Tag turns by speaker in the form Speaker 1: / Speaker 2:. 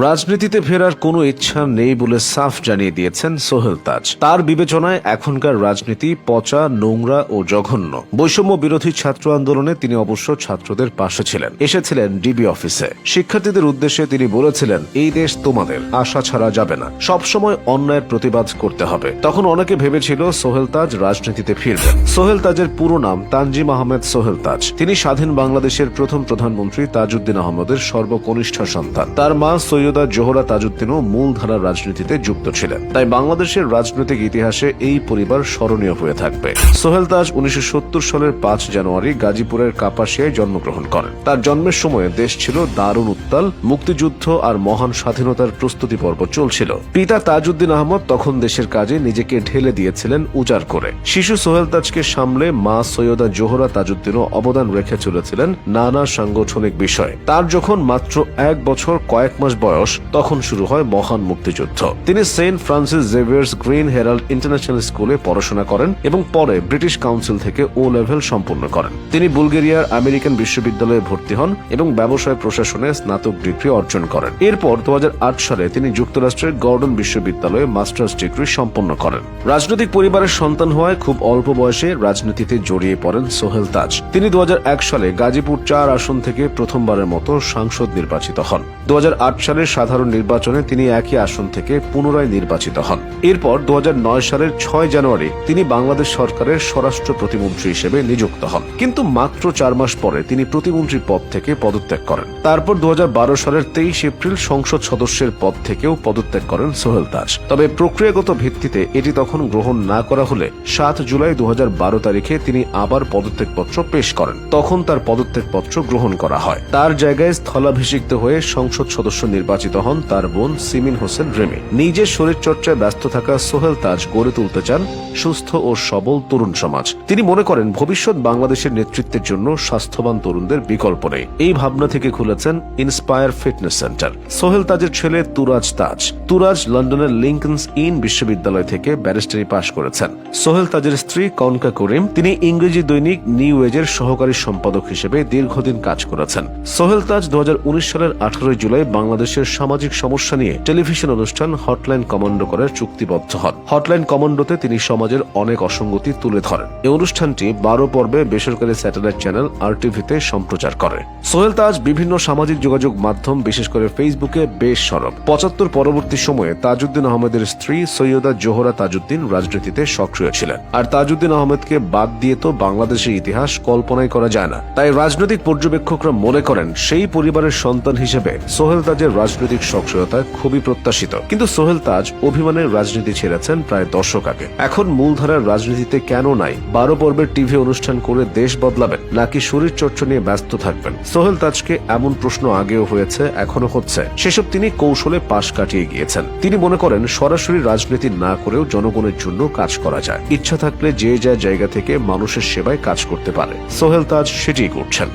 Speaker 1: রাজনীতিতে ফেরার কোনো ইচ্ছা নেই বলে সাফ জানিয়ে দিয়েছেন সোহেল তাজ। তার বিবেচনায় এখনকার রাজনীতি পচা, নোংরা ও জঘন্য। বৈষম্য বিরোধী ছাত্র আন্দোলনে তিনি অবশ্য ছাত্রদের পাশে ছিলেন। এসেছিলেন ডিবি অফিসে। শিক্ষার্থীদের উদ্দেশ্যে তিনি বলেছিলেন, এই দেশ তোমাদের, আশা ছাড়া যাবে না। সবসময় অন্যায়ের প্রতিবাদ করতে হবে। তখন অনেকে ভেবেছিল সোহেল তাজ রাজনীতিতে ফিরবেন সোহেল তাজের পুরো নাম তানজিম আহমেদ সোহেল তাজ। তিনি স্বাধীন বাংলাদেশের প্রথম প্রধানমন্ত্রী তাজউদ্দিন আহমদের সর্বকনিষ্ঠ সন্তান। তার মা সৈয়দা জোহরা তাজউদ্দিনও মূলধারার রাজনীতিতে যুক্ত ছিলেন। তাই বাংলাদেশের রাজনৈতিক ইতিহাসে এই পরিবার স্মরণীয় হয়ে থাকবে। সোহেল তাজ উনিশশো সালের পাঁচ জানুয়ারি গাজীপুরের কাপাসিয়ায় জন্মগ্রহণ করেন। তার জন্মের সময় দেশ ছিল দারুণ উত্তাল, মুক্তিযুদ্ধ আর মহান স্বাধীনতার প্রস্তুতি পর্ব চলছিল। পিতা তাজউদ্দিন আহমদ তখন দেশের কাজে নিজেকে ঢেলে দিয়েছিলেন উজাড় করে। শিশু সোহেল তাজকে সামলে মা সৈয়দা জোহরা তাজউদ্দিনও অবদান রেখে চলেছিলেন নানা সাংগঠনিক বিষয়ে। তার যখন মাত্র এক বছর কয়েক মাস বয়স তখন শুরু হয় মহান মুক্তিযুদ্ধ। তিনি Saint Francis Xavier's Green Herald International স্কুলে পড়াশোনা করেন এবং পরে ব্রিটিশ কাউন্সিল থেকে ও লেভেল সম্পূর্ণ করেন। তিনি বুলগেরিয়ার আমেরিকান বিশ্ববিদ্যালয়ে ভর্তি হন এবং ব্যবসায় প্রশাসনে স্নাতক ডিগ্রি অর্জন করেন। এরপর দু হাজার আট সালে তিনি যুক্তরাষ্ট্রের গর্ডন বিশ্ববিদ্যালয়ে মাস্টার্স ডিগ্রি সম্পন্ন করেন। রাজনৈতিক পরিবারের সন্তান হওয়ায় খুব অল্প বয়সে রাজনীতিতে জড়িয়ে পড়েন সোহেল তাজ। তিনি দু হাজার এক সালে গাজীপুর চার আসন থেকে প্রথমবারের মতো সাংসদ নির্বাচিত হন। দু আট সালের সাধারণ নির্বাচনে তিনি একই আসন থেকে পুনরায় নির্বাচিত হন। এরপর দু হাজার নয় সালের ছয় জানুয়ারি তিনি বাংলাদেশ সরকারের স্বরাষ্ট্র প্রতিমন্ত্রী হিসেবে নিযুক্ত হন। কিন্তু মাত্র চার মাস পরে তিনি প্রতিমন্ত্রী পদ থেকে পদত্যাগ করেন। তারপর দু সালের তেইশ এপ্রিল সংসদ সদস্যের পদ থেকেও পদত্যাগ করেন সোহেল দাস। তবে প্রক্রিয়াগত ভিত্তিতে এটি তখন গ্রহণ না করা হলে সাত জুলাই দু হাজার বারো তারিখে তিনি আবার পদত্যাগপত্র পেশ করেন। তখন তার পদত্যাগপত্র গ্রহণ করা হয়। তার জায়গায় স্থলাভিষিক্ত হয়ে সংসদ সদস্য নির্বাচিত হন তার বোন সিমিন হোসেন রেমি। নিজের শরীরচর্চায় ব্যস্ত থাকা সোহেল তাজ গড়ে তুলতে চান সুস্থ ও সবল তরুণ সমাজ। তিনি মনে করেন, ভবিষ্যৎ বাংলাদেশের নেতৃত্বের জন্য স্বাস্থ্যবান তরুণদের বিকল্প নেই। এই ভাবনা থেকে খুলেছেন ইন্সপায়ার ফিটনেস সেন্টার সোহেল তাজের ছেলে তুরাজ তাজ। তুরাজ লন্ডনের লিঙ্কনস ইন বিশ্ববিদ্যালয় থেকে ব্যারিস্টারি পাশ করেছেন। সোহেল তাজের স্ত্রী কনকা করিম, তিনি ইংরেজি দৈনিক নিউ এজের সহকারী সম্পাদক হিসেবে দীর্ঘদিন কাজ করেছেন। সোহেল তাজ দু হাজার উনিশ সালের আঠারোই জুলাই বাংলাদেশের সামাজিক সমস্যা নিয়ে টেলিভিশন অনুষ্ঠান হটলাইন কমান্ডো করার চুক্তিবদ্ধ হন। হটলাইন কমান্ডোতে তিনি সমাজের অনেক অসঙ্গতি তুলে ধরেন। এই অনুষ্ঠানটি বারো পর্বে বেসরকারি স্যাটেলাইট চ্যানেল আর টিভিতে সম্প্রচার করে। সোহেল তাজ বিভিন্ন সামাজিক যোগাযোগ মাধ্যম, বিশেষ করে ফেসবুকে বেশ সরব। পঁচাত্তর পরবর্তী সময়ে তাজউদ্দিন আহমেদের স্ত্রী সৈয়দা জোহরা তাজউদ্দিন রাজনীতিতে সক্রিয় ছিলেন। আর তাজউদ্দিন আহমেদকে বাদ দিয়ে তো বাংলাদেশের ইতিহাস কল্পনাই করা যায় না। তাই রাজনৈতিক পর্যবেক্ষকরা মনে করেন, সেই পরিবারের সন্তান হিসেবে সোহেল তাজের রাজনৈতিক সক্রিয়তা খুবই প্রত্যাশিত। কিন্তু সোহেল তাজ অভিমানের রাজনীতি ছেড়েছেন প্রায় দশক আগে। এখন মূলধারার রাজনীতিতে কেন নাই? বারো পর্বের টিভি অনুষ্ঠান করে দেশ বদলাবেন, নাকি শরীর চর্চা নিয়ে ব্যস্ত থাকবেন? সোহেল তাজকে এমন প্রশ্ন আগেও হয়েছে এখনও হচ্ছে। সেসব তিনি কৌশলে পাশ কাটিয়ে গিয়েছেন। তিনি মনে করেন, সরাসরি রাজনীতি না করেও জনগণের জন্য কাজ করা যায়। ইচ্ছা থাকলে যে যা জায়গা থেকে মানুষের সেবায় কাজ করতে পারে। সোহেল তাজ সেটিই করছেন।